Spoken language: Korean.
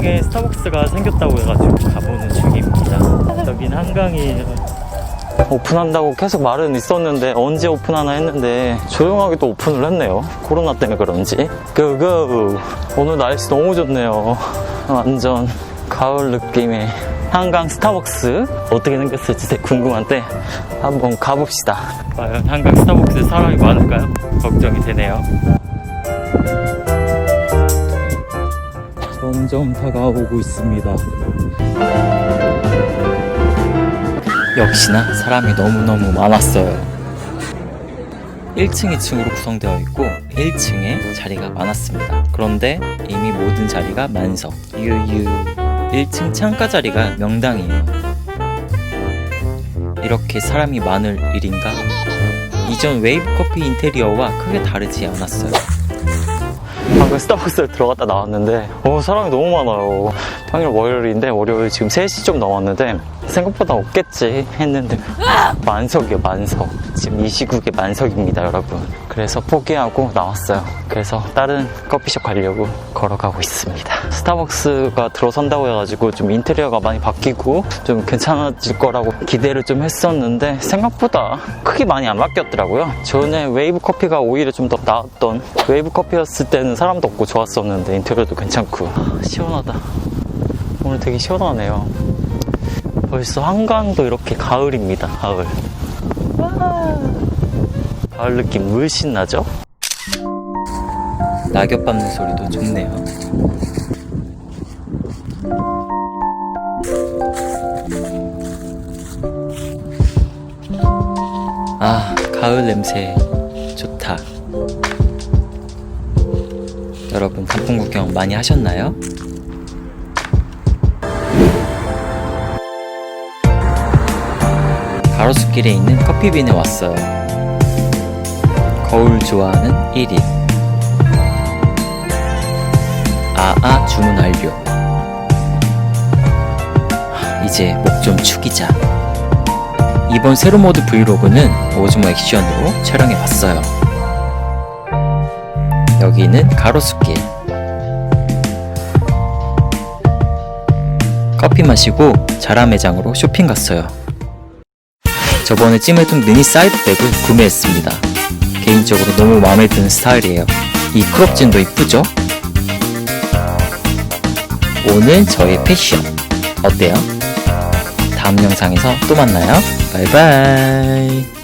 스타벅스가 생겼다고 해가지고 가보는 중입니다. 여긴 한강이에요. 오픈한다고 계속 말은 있었는데 언제 오픈하나 했는데 조용하게 또 오픈을 했네요. 코로나 때문에 그런지. 고고! 오늘 날씨 너무 좋네요. 완전 가을 느낌의 한강 스타벅스 어떻게 생겼을지 되게 궁금한데 한번 가봅시다. 과연 한강 스타벅스에 사람이 많을까요? 걱정이 되네요. 점점 다가오고 있습니다. 역시나 사람이 너무너무 많았어요. 1층, 2층으로 구성되어 있고 1층에 자리가 많았습니다. 그런데 이미 모든 자리가 만석. 유유. 1층 창가 자리가 명당이에요. 이렇게 사람이 많을 일인가? 이전 웨이브 커피 인테리어와 크게 다르지 않았어요. 방금 스타벅스를 들어갔다 나왔는데 어, 사람이 너무 많아요. 평일 월요일인데 월요일 지금 3시 좀 넘었는데 생각보다 없겠지 했는데 만석이에요 만석. 지금 이 시국에 만석입니다 여러분. 그래서 포기하고 나왔어요. 그래서 다른 커피숍 가려고 걸어가고 있습니다. 스타벅스가 들어선다고 해가지고 좀 인테리어가 많이 바뀌고 좀 괜찮아질 거라고 기대를 좀 했었는데 생각보다 크게 많이 안 바뀌었더라고요. 전에 웨이브 커피가 오히려 좀 더 나았던 웨이브 커피였을 때는 사람도 없고 좋았었는데 인테리어도 괜찮고. 아, 시원하다. 오늘 되게 시원하네요. 벌써 한강도 이렇게 가을입니다 가을. 와. 가을 느낌 물씬 나죠? 낙엽 밟는 소리도 좋네요. 아 가을 냄새 좋다 여러분 단풍 구경 많이 하셨나요? 가로수길에 있는 커피빈에 왔어요. 거울 좋아하는 1인. 아아 주문. 하, 이제 목 좀 축이자. 이번 세로 모드 브이로그는 오즈모 액션으로 촬영해 봤어요. 여기는 가로수길. 커피 마시고 자라 매장으로 쇼핑 갔어요. 저번에 찜해둔 미니 사이드백을 구매했습니다. 개인적으로 너무 마음에 드는 스타일이에요. 이 크롭진도 이쁘죠? 오늘 저의 패션 어때요? 다음 영상에서 또 만나요. 바이바이.